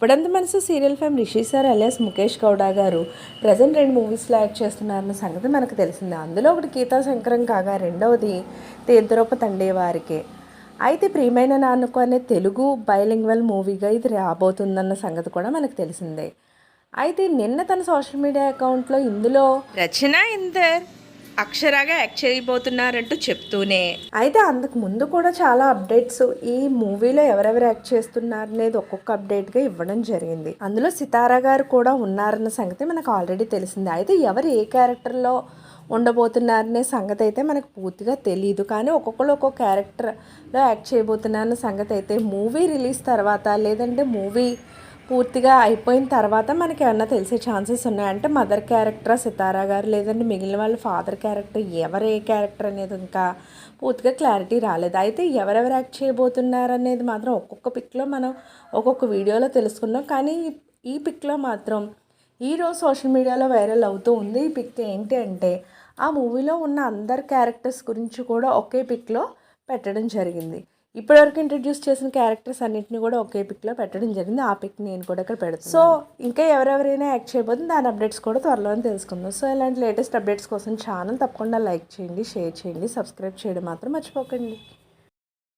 ఇప్పుడంత మనసు serial fame Rishi sir alias Mukesh Gowda గారు present రెండు మూవీస్లో యాక్ట్ చేస్తున్నారన్న సంగతి మనకు తెలిసిందే. అందులో ఒకటి గీతా శంకరం కాగా రెండవది తీర్థరూప తండే వారికే. అయితే ప్రియమైన నాన్నకు అనే తెలుగు బైలింగ్వల్ మూవీగా ఇది రాబోతుందన్న సంగతి కూడా మనకు తెలిసిందే. అయితే నిన్న తన సోషల్ మీడియా అకౌంట్లో ఇందులో రచన ఇందర్. అక్షరాగా యాక్ట్ చేయబోతున్నారంటూ చెప్తూనే. అయితే అందుకు ముందు కూడా చాలా అప్డేట్స్ ఈ మూవీలో ఎవరెవరు యాక్ట్ చేస్తున్నారు అనేది ఒక్కొక్క అప్డేట్గా ఇవ్వడం జరిగింది. అందులో సితారా గారు కూడా ఉన్నారన్న సంగతి మనకు ఆల్రెడీ తెలిసింది. అయితే ఎవరు ఏ క్యారెక్టర్లో ఉండబోతున్నారనే సంగతి అయితే మనకు పూర్తిగా తెలియదు కానీ ఒక్కొక్కరు ఒక్కొక్క క్యారెక్టర్లో యాక్ట్ చేయబోతున్నారన్న సంగతి అయితే మూవీ రిలీజ్ తర్వాత లేదంటే మూవీ పూర్తిగా అయిపోయిన తర్వాత మనకి ఏమన్నా తెలిసే ఛాన్సెస్ ఉన్నాయంటే మదర్ క్యారెక్టర్ సితారా గారు? లేదంటే మిగిలిన వాళ్ళ ఫాదర్ క్యారెక్టర్ ఎవరు ఏ క్యారెక్టర్ అనేది ఇంకా పూర్తిగా క్లారిటీ రాలేదు. అయితే ఎవరెవరు యాక్ట్ చేయబోతున్నారు అనేది మాత్రం ఒక్కొక్క పిక్లో మనం ఒక్కొక్క వీడియోలో తెలుసుకున్నాం. కానీ ఈ పిక్లో మాత్రం ఈరోజు సోషల్ మీడియాలో వైరల్ అవుతూ ఉంది. ఈ పిక్ ఏంటి అంటే ఆ మూవీలో ఉన్న అందరు క్యారెక్టర్స్ గురించి కూడా ఒకే పిక్లో పెట్టడం జరిగింది. ఇప్పటివరకు ఇంట్రడ్యూస్ చేసిన క్యారెక్టర్స్ అన్నింటినీ కూడా ఒకే పిక్లో పెట్టడం జరిగింది. ఆ పిక్ నేను కూడా ఇక్కడ పెడతాను సో ఇంకా ఎవరెవరైనా యాక్ట్ చేయబోతుంది దాని అప్డేట్స్ కూడా త్వరలోనే తెలుసుకుందాం. సో ఇలాంటి లేటెస్ట్ అప్డేట్స్ కోసం ఛానల్ తప్పకుండా లైక్ చేయండి షేర్ చేయండి సబ్స్క్రైబ్ చేయడం మాత్రం మర్చిపోకండి.